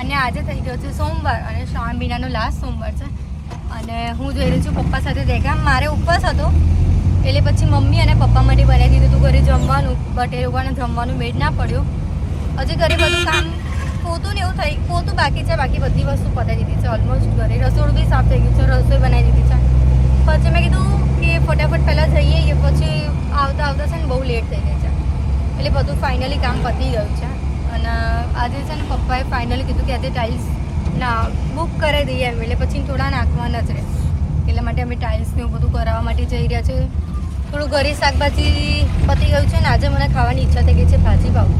અને આજે થઈ ગયો છે સોમવાર અને શ્રાવણ મહિનાનો લાસ્ટ સોમવાર છે. અને હું જોઈ રહી છું પપ્પા સાથે દેખા મારે ઉપવાસ હતો. એટલે પછી મમ્મી અને પપ્પા માટે બનાવી દીધું હતું ઘરે જમવાનું બટ એ લોકોને જમવાનું મેળ ના પડ્યો. હજી ઘરે બધું કામ પોતું ને એવું થઈ, પોતું બાકી છે. બાકી બધી વસ્તુ પતાવી દીધી છે ઓલમોસ્ટ ઘરે. રસોડું બી સાફ થઈ ગયું છે. રસોઈ બનાવી દીધી છે. પછી મેં કીધું કે ફટાફટ પહેલાં જઈએ કે પછી આવતા આવતા છે ને બહુ લેટ થઈ ગઈ છે. એટલે બધું ફાઇનલી કામ પતી ગયું છે. અને આજે છે ને પપ્પાએ ફાઇનલી કીધું કે આજે ટાઇલ્સ ના બુક કરી દઈએ એમ, એટલે પછી થોડા નાખવાના જ રહે એટલા માટે અમે ટાઇલ્સને એવું બધું કરાવવા માટે જઈ રહ્યા છે. થોડું ઘરે શાકભાજી પતી ગયું છે ને, આજે મને ખાવાની ઈચ્છા થઈ ગઈ છે ભાજી પાઉં.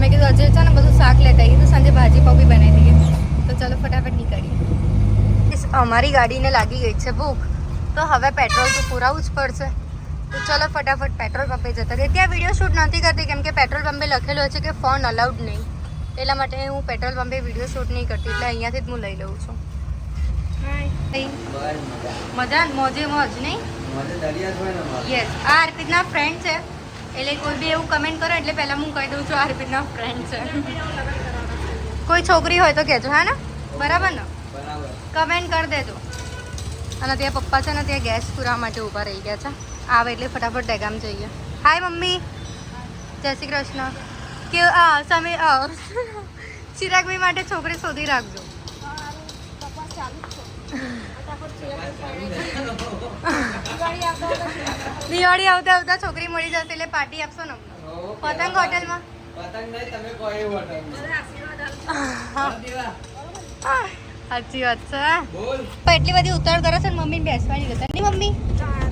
મેં કીધું આજે છે ને બધું શાક લેતા આવીએ, તો સાંજે ભાજી પાઉં બી બનાવી દઈએ. તો ચાલો ફટાફટ નીકળીએ. અમારી ગાડીને લાગી ગઈ છે ભૂખ. તો હવે પેટ્રોલ તો પુરાવવું જ પડશે. તો ચલો ફટાફટ પેટ્રોલ પંપે જતા રહીએ. ત્યાં વીડિયો શૂટ નથી કરતી કેમ કે પેટ્રોલ પંપે લખેલું છે કે ફોન અલાઉડ નહીં. એટલા માટે હું પેટ્રોલ પંપે વીડિયો શૂટ નહીં કરતી એટલે અહીંયાથી જ હું લઈ લઉં છું. મજા. મોજે મોજ નહીં? યસ આ અર્પિતના ફ્રેન્ડ છે. એટલે કોઈ બી એવું કમેન્ટ કરો એટલે પહેલાં હું કહી દઉં છું આ અર્પિતના ફ્રેન્ડ છે. કોઈ છોકરી હોય તો કહેજો હા ને? બરાબર ને? કમેન્ટ કરી દેજો. અને ત્યાં પપ્પા છે ને ત્યાં ગેસ પૂરા માટે ઊભા રહી ગયા છે. આવે એટલે ફટાફટ ડેગામ જઈએ હાય મમ્મી જય શ્રી કૃષ્ણ કે સામે ચિરાગભાઈ માટે છોકરી શોધી રાખજો દિવાળી આવતા આવતા છોકરી મળી જશે એટલે પાર્ટી આપશો ને પતંગ હોટેલમાં સાચી વાત છે એટલી બધી ઉતાર કરે છે મમ્મી બેસવાની રહેતા નહીં મમ્મી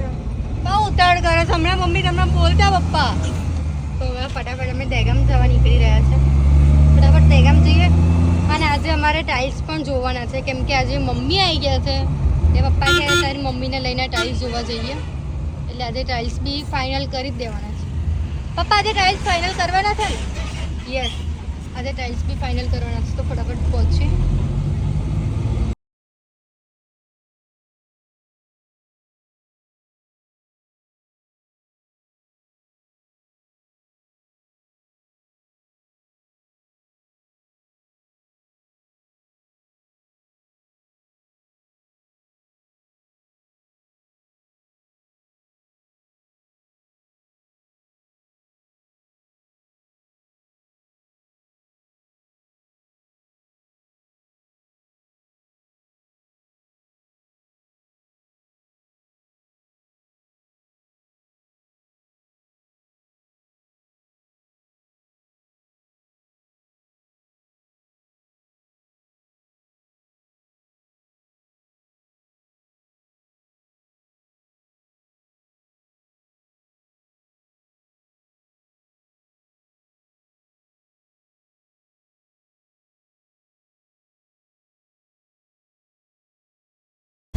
બહુ ઉતાવળ કરે. છે હમણાં મમ્મી તમને બોલતા પપ્પા. તો હવે ફટાફટ અમે દહેગામ જવા નીકળી રહ્યા છે. ફટાફટ દહેગામ જઈએ. અને આજે અમારે ટાઇલ્સ પણ જોવાના છે. કેમ આજે મમ્મી આવી ગયા છે. એ પપ્પા કહે તારી મમ્મીને લઈને ટાઇલ્સ જોવા જઈએ. એટલે આજે ટાઇલ્સ બી ફાઇનલ કરી જ દેવાના છે. પપ્પા, આજે ટાઇલ્સ ફાઇનલ કરવાના છે યસ આજે ટાઇલ્સ બી ફાઇનલ કરવાના છે. તો ફટાફટ પહોંચીએ.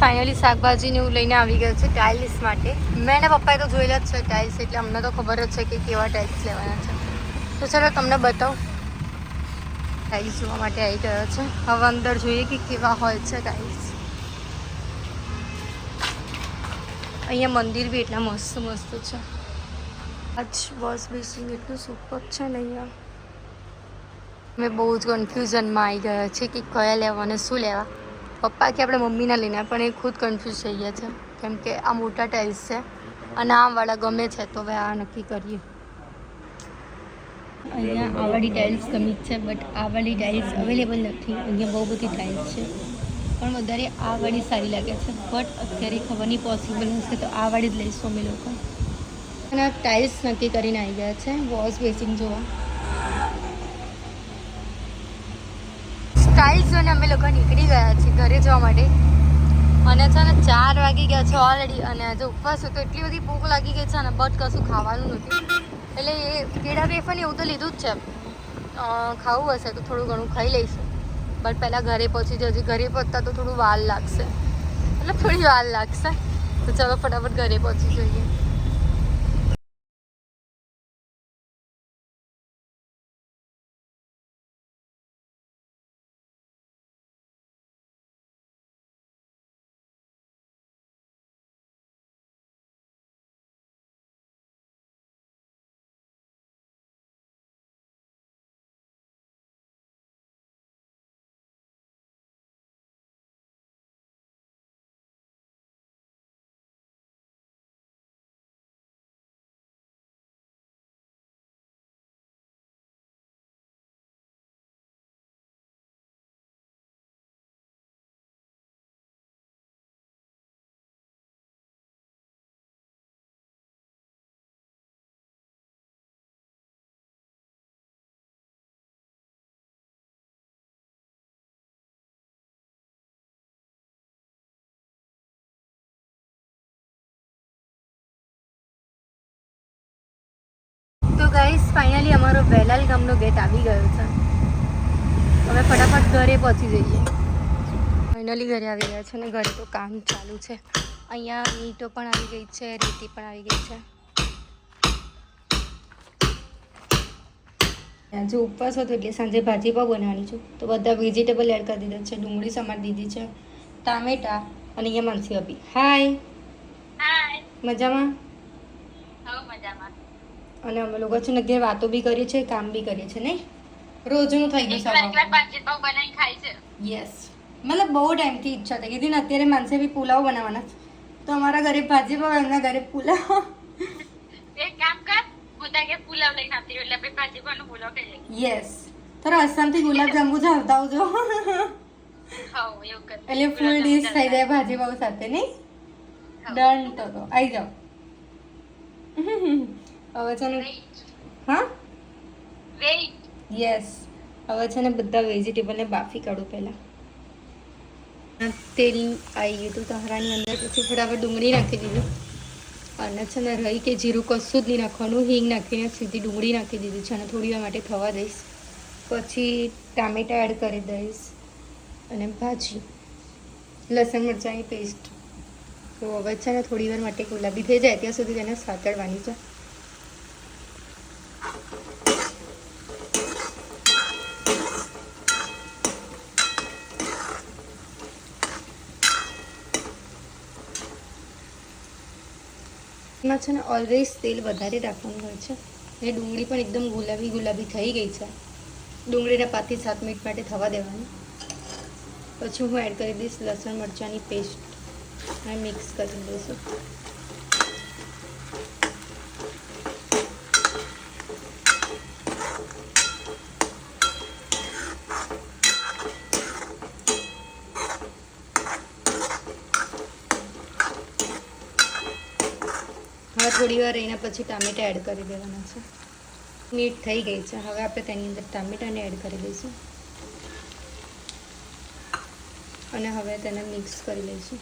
ફાઇનલી શાકભાજીને હું લઈને આવી ગયો છે ટાઇલ્સ માટે. મેં ને પપ્પાએ તો જોયેલા જ છે ટાઇલ્સ એટલે અમને તો ખબર જ છે કે કેવા ટાઇલ્સ લેવાના છે. તો ચલો તમને બતાવું. ટાઇલ્સ જોવા માટે આવી ગયો છે. હવે અંદર જોઈએ કે કેવા હોય છે ટાઇલ્સ અહીંયા મંદિર બી એટલા મસ્ત મસ્ત છે. આજ વોશ બેસિંગ એટલું સુપર છે ને અહીંયા. મેં બહુ જ કન્ફ્યુઝનમાં આવી ગયા છે કે કયા લેવા અને શું લેવા. પપ્પા કે આપણે મમ્મીના લઈને, પણ એ ખુદ કન્ફ્યુઝ થઈ ગયા છે. કેમ કે આ મોટા ટાઇલ્સ છે અને આમવાળા ગમે છે, તો હવે આ નક્કી કરીએ. અહીંયા આવાળી ટાઇલ્સ ગમી છે બટ આવાળી ટાઇલ્સ અવેલેબલ નથી. અહીંયા બહુ બધી ટાઇલ્સ છે. પણ વધારે આ વાળી સારી લાગે છે. બટ અત્યારે ખબર નહીં પોસિબલ હશે તો આ વાળી જ લઈશું અમે લોકો. અને ટાઇલ્સ નક્કી કરીને આવી ગયા છે. વોશ બેસિંગ જોવા. ટાઇલ્સ જોઈને અમે લોકો નીકળી ગયા છીએ ઘરે જવા માટે. અને છે ને ચાર વાગી ગયા છે ઓલરેડી અને આજે ઉપવાસ હતો, એટલી બધી ભૂખ લાગી ગઈ છે ને બટ કશું ખાવાનું નથી. એટલે એ કેળા વેફર ને એવું તો લીધું જ છે. ખાવું હશે તો થોડું ઘણું ખાઈ લઈશું. બટ પહેલાં ઘરે પહોંચી જજે. ઘરે પહોંચતા તો થોડું વાર લાગશે. એટલે થોડી વાર લાગશે. તો ચલો ફટાફટ ઘરે પહોંચી જઈએ. ફાઇનલી અમારો વેલાલ ગામનો ગેટ આવી ગયો છે. હવે ફટાફટ ઘરે પહોંચી જઈએ. ફાઇનલી ઘરે આવી ગયા છે અને ઘરે તો કામ ચાલુ છે. અહીંયા ઈંટો પણ આવી ગઈ છે રેતી પણ આવી ગઈ છે. આજે ઉપવાસ હતો એટલે સાંજે ભાજી પણ બનાવવાની છું. તો બધા વેજીટેબલ એડ કરી દીધા છે ડુંગળી સમારી દીધી છે ટામેટા અને અહીંયા માનસી આપી હાય હાય મજામાં? મજામાં. અને અમે લોકો છે ને ઘેર વાતો બી કરીએ છીએ કામ બી કરીએ છીએ નહીં? રોજનું થઈ ગયું એકલા એકલા સવાર ભાજી પાવ ખાય છે? યસ મતલબ બહુ ટાઈમથી ઈચ્છા થઈ ગઈ. ને અત્યારે માનસે બી પુલાવ બનાવવાના તો અમારા ઘરે ભાજી પાવ એમના ઘરે પુલાવ. એક કામ કર બધા કે પુલાવ લઈને આવતી એટલે આપણે ભાજી પાવનો પુલાવ ખાઈ યસ થોડા આસામથી ગુલાબજાંબુ જ આવતા આવજો. એટલે ફૂલ ડીશ થઈ જાય ભાજી પાઉં સાથે નહીં? ડન તો તો. આવી જાઓ. હવે છે ને હા? વેઇટ યસ હવે છે ને બધા વેજીટેબલને બાફી કાઢું પહેલાં. તેલ આવી ગયું હતું તહરાની અંદર પછી ફટાફટ ડુંગળી નાખી દીધું. અને છે ને રહી કે જીરું કશું જ નહીં નાખવાનું હિંગ નાખીને સીધી ડુંગળી નાખી દીધી છે અને થોડી વાર માટે થવા દઈશ. પછી ટામેટા એડ કરી દઈશ અને ભાજી લસણ મરચાંની પેસ્ટ તો હવે છે ને થોડી વાર માટે ગુલાબી થઈ જાય ત્યાં સુધી તેને સાતળવાની છે. એમાં છે ને ઓલવેઝ તેલ વધારે રાખવાનું હોય છે. એ ડુંગળી પણ એકદમ ગુલાબી ગુલાબી થઈ ગઈ છે. ડુંગળીના પાંચથી સાત મિનિટ માટે થવા દેવાની. પછી હું એડ કરી દઈશ લસણ મરચાંની પેસ્ટ અને મિક્સ કરી દઈશું. હવે થોડી વાર એના પછી ટામેટા એડ કરી દેવાના છે. મીઠ થઈ ગઈ છે. હવે આપણે તેની અંદર ટામેટાને એડ કરી દઈશું. અને હવે તેને મિક્સ કરી લઈશું.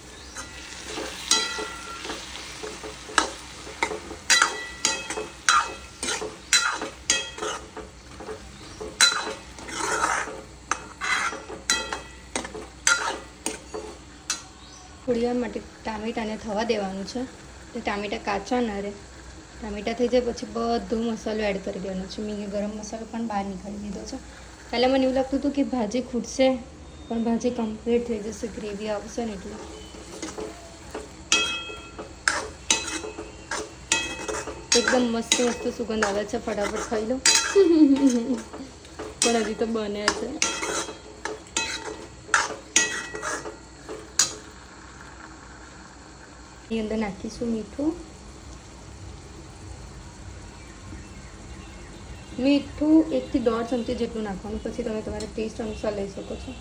થોડી વાર માટે ટામેટાને થવા દેવાનું છે. તો ટામેટા કાચા ના રહે. ટામેટા થઈ જાય પછી બધો મસાલો એડ કરી દેવાનો છે. મેં ગરમ મસાલો પણ બહાર નીકાળી દીધો છે. પહેલાં મને એવું લાગતું હતું કે ભાજી ખૂટશે પણ ભાજી કમ્પ્લીટ થઈ જશે ગ્રેવી આવશે ને એટલે. એકદમ મસ્ત મસ્ત સુગંધ આવે છે. ફટાફટ ખાઈ લો. પણ હજી તો બને છે. એની અંદર નાખીશું મીઠું મીઠું એકથી દોઢ ચમચી જેટલું નાખવાનું પછી તમે તમારા ટેસ્ટ અનુસાર લઈ શકો છો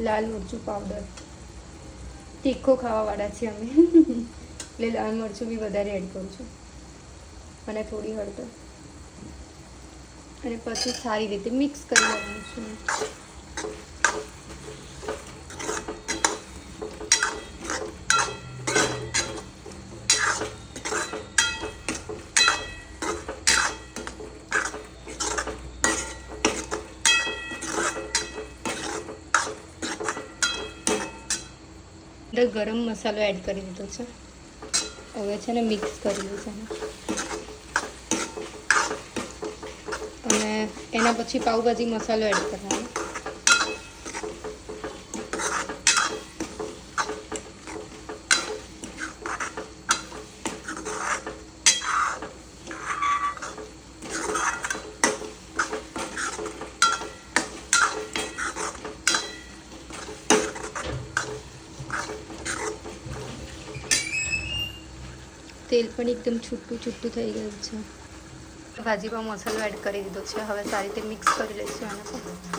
લાલ મરચું પાવડર તીખો ખાવાવાળા છીએ અમે એટલે લાલ મરચું બી વધારે એડ કરું છું અને થોડી હળદર અને પછી સારી રીતે મિક્સ કરી લેવાનું છે અંદર ગરમ મસાલો એડ કરી દીધો છે. હવે છે ને મિક્સ કરી દઈશું અને એના પછી પાઉભાજી મસાલો એડ કરવાનો. તેલ પણ એકદમ છૂટું છૂટું થઈ ગયું છે. ભાજીમાં મસાલો એડ કરી દીધો છે. હવે સારી રીતે મિક્સ કરી લઈશું આને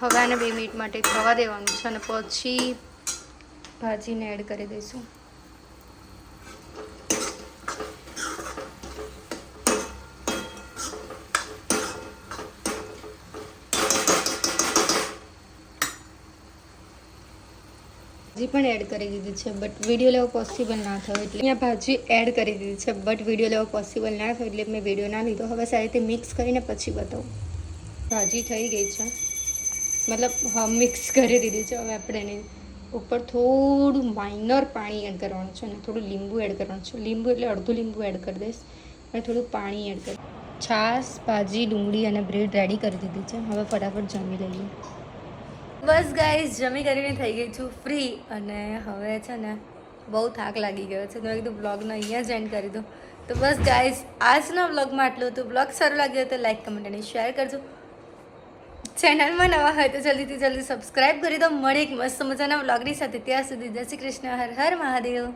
હવે આને બે મિનિટ માટે થવા દેવાનું છે અને પછી ભાજીને એડ કરી દઈશું. ભાજી પણ એડ કરી દીધી છે બટ વીડિયો લેવો પોસિબલ ના થયો. એટલે અહીંયા ભાજી એડ કરી દીધી છે બટ વીડિયો લેવો પોસિબલ ના થયો, એટલે મેં વીડિયો ના લીધો. હવે સારી રીતે મિક્સ કરીને પછી બતાવું. ભાજી થઈ ગઈ છે. મતલબ, હા મિક્સ કરી દીધી છે. હવે આપણે એની ઉપર થોડું માઇનર પાણી એડ કરવાનું છે અને થોડું લીંબુ એડ કરવાનું છે. લીંબુ એટલે અડધું લીંબુ એડ કરી દઈશ અને થોડું પાણી એડ કરી છાશ, ભાજી, ડુંગળી અને બ્રેડ રેડી કરી દીધી છે. હવે ફટાફટ જમી લઈએ. બસ ગાઈઝ જમી કરીને થઈ ગઈ છું ફ્રી અને હવે છે ને બહુ થાક લાગી ગયો છે. તો મેં કીધું બ્લોગને અહીંયા જ એન્ડ કરી દઉં. તો બસ ગાઈઝ આજના બ્લોગમાં આટલું હતું. બ્લોગ સારું લાગ્યો તો લાઈક કમેન્ટ અને શેર કરજો. ચેનલમાં નવા હોય તો જલ્દીથી જલ્દી સબસ્ક્રાઈબ કરી દો. મળી એક મસ્ત મજાના બ્લોગની સાથે. ત્યાં સુધી જય શ્રી કૃષ્ણ. હર હર મહાદેવ.